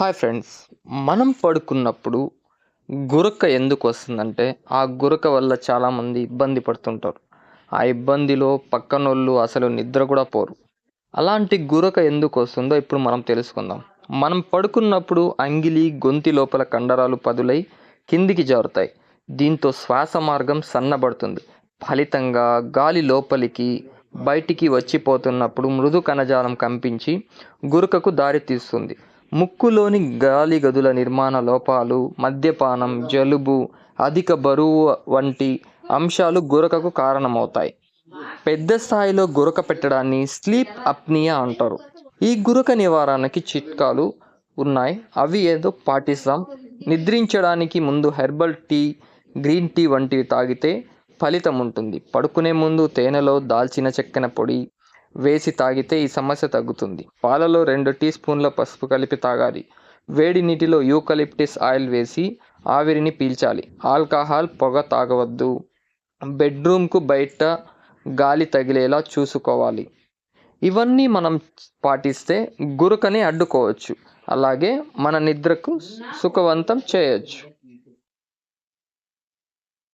Hi friends మనం పడుకున్నప్పుడు గురక ఎందుకు వస్తుందంటే ఆ గురక వల్ల చాలామంది ఇబ్బంది పడుతుంటారు. ఆ ఇబ్బందిలో పక్కనోళ్ళు అసలు నిద్ర కూడా పోరు. అలాంటి గురక ఎందుకు వస్తుందో ఇప్పుడు మనం తెలుసుకుందాం. మనం పడుకున్నప్పుడు అంగిలి గొంతి లోపల కండరాలు పదులై కిందికి జారుతాయి. దీంతో శ్వాస మార్గం సన్నబడుతుంది. ఫలితంగా గాలి లోపలికి బయటికి వచ్చిపోతున్నప్పుడు మృదు కణజాలం కంపించి గురకకు దారితీస్తుంది ముక్కులోని గాలి గదుల నిర్మాణ లోపాలు మద్యపానం జలుబు అధిక బరువు వంటి అంశాలు గురకకు కారణమవుతాయి. పెద్ద స్థాయిలో గురక పెట్టడాన్ని స్లీప్ అప్నియా అంటారు. ఈ గురక నివారణకి చిట్కాలు ఉన్నాయి. అవి ఏదో పాటిస్తాం. నిద్రించడానికి ముందు హెర్బల్ టీ గ్రీన్ టీ వంటివి తాగితే ఫలితం ఉంటుంది. పడుకునే ముందు తేనెలో దాల్చిన చెక్కన పొడి వేసి తాగితే ఈ సమస్య తగ్గుతుంది. పాలలో రెండు టీ స్పూన్ల పసుపు కలిపి తాగాలి. వేడి నీటిలో యూకలిప్టిస్ ఆయిల్ వేసి ఆవిరిని పీల్చాలి. ఆల్కహాల్ పొగ తాగవద్దు. బెడ్రూమ్కు బయట గాలి తగిలేలా చూసుకోవాలి. ఇవన్నీ మనం పాటిస్తే గురుకని అడ్డుకోవచ్చు. అలాగే మన నిద్రకు సుఖవంతం చేయొచ్చు.